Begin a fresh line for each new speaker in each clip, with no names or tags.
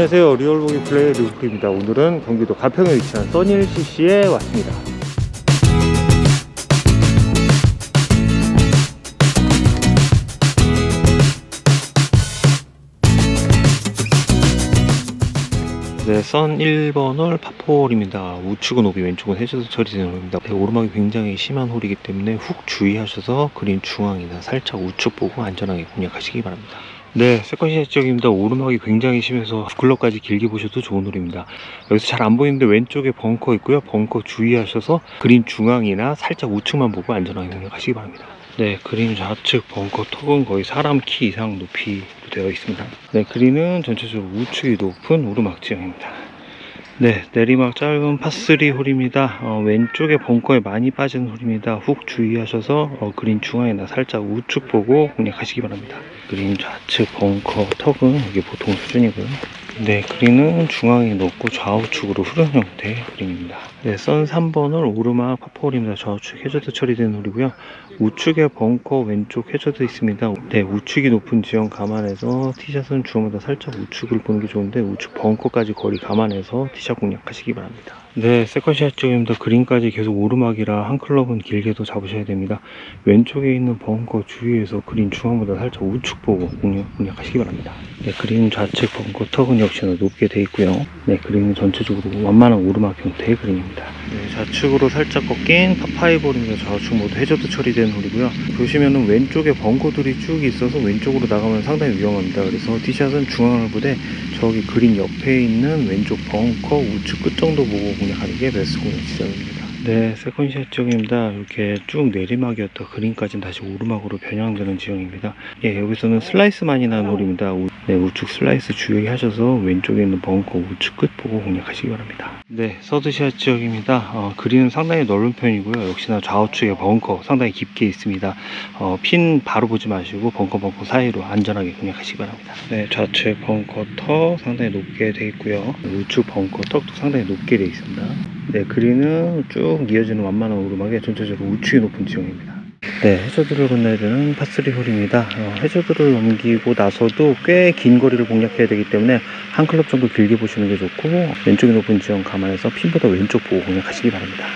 안녕하세요 리얼보기 플레이 류국입니다 오늘은 경기도 가평에 위치한 써닐 CC에 왔습니다 네, 선 1번 홀 파포홀입니다. 우측은 오비, 왼쪽은 해저드 처리되는 홀입니다. 네, 오르막이 굉장히 심한 홀이기 때문에 훅 주의하셔서 그린 중앙이나 살짝 우측 보고 안전하게 공략하시기 바랍니다. 네, 세컨샷 지역입니다. 오르막이 굉장히 심해서 굴러까지 길게 보셔도 좋은 홀입니다. 여기서 잘 안 보이는데 왼쪽에 벙커 있고요. 벙커 주의하셔서 그린 중앙이나 살짝 우측만 보고 안전하게 공략하시기 바랍니다. 네, 그린 좌측 벙커 턱은 거의 사람 키 이상 높이로 되어 있습니다. 네, 그린은 전체적으로 우측이 높은 오르막 지형입니다. 네, 내리막 짧은 파3 홀입니다. 어, 왼쪽에 벙커에 많이 빠진 홀입니다. 훅 주의하셔서 어, 그린 중앙이나 살짝 우측 보고 공략하시기 바랍니다. 그린 좌측 벙커 턱은 이게 보통 수준이고요. 네, 그린은 중앙에 높고 좌우측으로 흐르는 형태의 그린입니다. 네, 선 3번을 오르막 파포홀입니다. 좌우측 해저드 처리된 홀이고요. 우측에 벙커 왼쪽 해저드 있습니다. 네, 우측이 높은 지형 감안해서 티샷은 주어마다 살짝 우측을 보는 게 좋은데 우측 벙커까지 거리 감안해서 티샷 공략하시기 바랍니다. 네, 세컨샷 쪽입니다. 그린까지 계속 오르막이라 한 클럽은 길게도 잡으셔야 됩니다. 왼쪽에 있는 벙커 주위에서 그린 중앙보다 살짝 우측 보고 공략, 공략하시기 바랍니다. 네, 그린 좌측 벙커 턱은 역시나 높게 돼 있고요. 네, 그린은 전체적으로 완만한 오르막 형태의 그린입니다. 네, 좌측으로 살짝 꺾인 파파이볼입니다. 좌측 모두 해저드 처리된 홀이고요. 보시면은 왼쪽에 벙커들이 쭉 있어서 왼쪽으로 나가면 상당히 위험합니다. 그래서 티샷은 중앙을 보되 저기 그린 옆에 있는 왼쪽 벙커 우측 끝 정도 보고 공략하는 게 베스트 공략 지점입니다. 네, 세컨샷 쪽입니다. 이렇게 쭉 내리막이었던 그린까지는 다시 오르막으로 변형되는 지형입니다. 예, 여기서는 슬라이스만이 나는 홀입니다. 우, 네, 우측 슬라이스 주의 하셔서 왼쪽에 있는 벙커 우측 끝 보고 공략하시기 바랍니다. 네, 서드샷 지역입니다. 어, 그린은 상당히 넓은 편이고요. 역시나 좌우측에 벙커 상당히 깊게 있습니다. 어, 핀 바로 보지 마시고 벙커 벙커 사이로 안전하게 공략하시기 바랍니다. 네, 좌측 벙커 턱 상당히 높게 되어 있고요. 우측 벙커 턱도 상당히 높게 되어 있습니다. 네, 그린은 쭉 이어지는 완만한 오르막에 전체적으로 우측이 높은 지형입니다. 네, 해저드를 건너야 되는 파3 홀입니다. 어, 해저드를 넘기고 나서도 꽤 긴 거리를 공략해야 되기 때문에 한 클럽 정도 길게 보시는 게 좋고 왼쪽이 높은 지형 감안해서 핀보다 왼쪽 보고 공략하시기 바랍니다.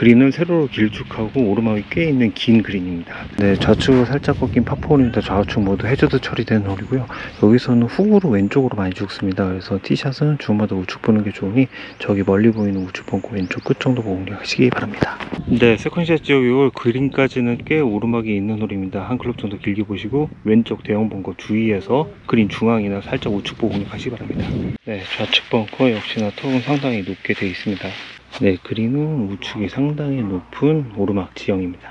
그린은 세로로 길쭉하고 오르막이 꽤 있는 긴 그린입니다. 네, 좌측으로 살짝 꺾인 파포홀입니다. 좌우측 모두 해저드 처리된 홀이고요. 여기서는 훅으로 왼쪽으로 많이 죽습니다. 그래서 티샷은 주마다 우측 보는 게 좋으니 저기 멀리 보이는 우측 벙커 왼쪽 끝 정도 보고 공략하시기 바랍니다. 네, 세컨샷 지역 이홀 그린까지는 꽤 오르막이 있는 홀입니다. 한 클럽 정도 길게 보시고 왼쪽 대형 벙커 주위에서 그린 중앙이나 살짝 우측 보고 공략하시기 바랍니다. 네, 좌측 벙커 역시나 턱은 상당히 높게 되어 있습니다. 네, 그린은 우측이 상당히 높은 오르막 지형입니다.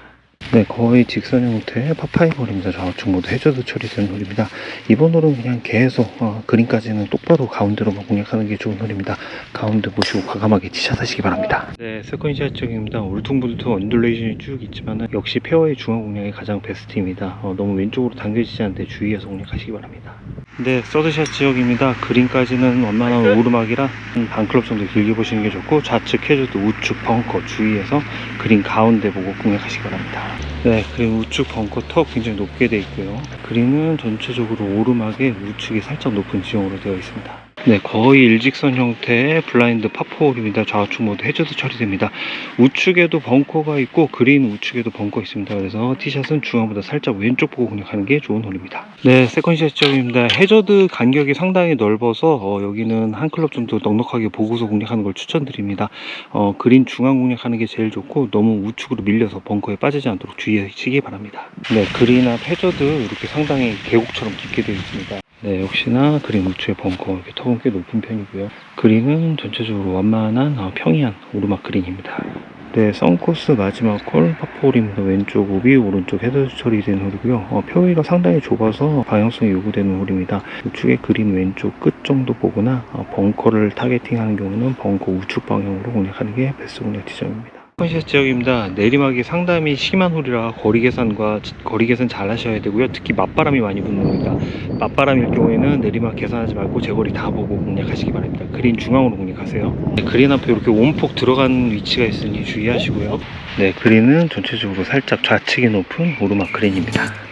네, 거의 직선 형태의 파파이볼입니다. 좌우측 모두 해저드 처리된 홀입니다. 이번 홀은 그냥 계속 어, 그린까지는 똑바로 가운데로만 공략하는 게 좋은 홀입니다. 가운데 보시고 과감하게 티샷 하시기 바랍니다. 네, 세컨샷 쪽입니다. 울퉁불퉁 언듈레이션이 쭉 있지만 역시 페어의 중앙 공략이 가장 베스트입니다. 어, 너무 왼쪽으로 당겨지지 않는데 주의해서 공략하시기 바랍니다. 네, 서드샷 지역입니다. 그린까지는 완만한 오르막이라 한 반클럽 정도 길게 보시는 게 좋고 좌측 해저드 우측 벙커 주의해서 그린 가운데 보고 공략하시기 바랍니다. 네, 그리고 우측 벙커 턱 굉장히 높게 되어 있고요. 그린은 전체적으로 오르막에 우측이 살짝 높은 지형으로 되어 있습니다. 네, 거의 일직선 형태의 블라인드 파포홀입니다. 좌우측 모두 해저드 처리됩니다. 우측에도 벙커가 있고 그린 우측에도 벙커 있습니다. 그래서 티샷은 중앙보다 살짝 왼쪽 보고 공략하는 게 좋은 홀입니다. 네, 세컨샷 지역입니다. 해저드 간격이 상당히 넓어서 어, 여기는 한 클럽 정도 넉넉하게 보고서 공략하는 걸 추천드립니다. 어, 그린 중앙 공략하는 게 제일 좋고 너무 우측으로 밀려서 벙커에 빠지지 않도록 주의하시기 바랍니다. 네, 그린 앞 해저드 이렇게 상당히 계곡처럼 깊게 되어 있습니다. 네, 역시나 그린 우측의 벙커 이렇게 턱은 꽤 높은 편이고요. 그린은 전체적으로 완만한 어, 평이한 오르막 그린입니다. 네, 썬코스 마지막 홀 파포홀입니다. 왼쪽 오비, 오른쪽 헤드 처리된 홀이고요. 어, 표위가 상당히 좁아서 방향성이 요구되는 홀입니다. 우측에 그린 왼쪽 끝 정도 보거나 어, 벙커를 타겟팅하는 경우는 벙커 우측 방향으로 공략하는 게 베스트 공략 지점입니다. 컨샷 지역입니다. 내리막이 상당히 심한 홀이라 거리 계산과 거리 계산 잘 하셔야 되고요. 특히 맞바람이 많이 부는 홀입니다. 맞바람일 경우에는 내리막 계산하지 말고 제거리 다 보고 공략하시기 바랍니다. 그린 중앙으로 공략하세요. 네, 그린 앞에 이렇게 온폭 들어간 위치가 있으니 주의하시고요. 네, 그린은 전체적으로 살짝 좌측에 높은 오르막 그린입니다.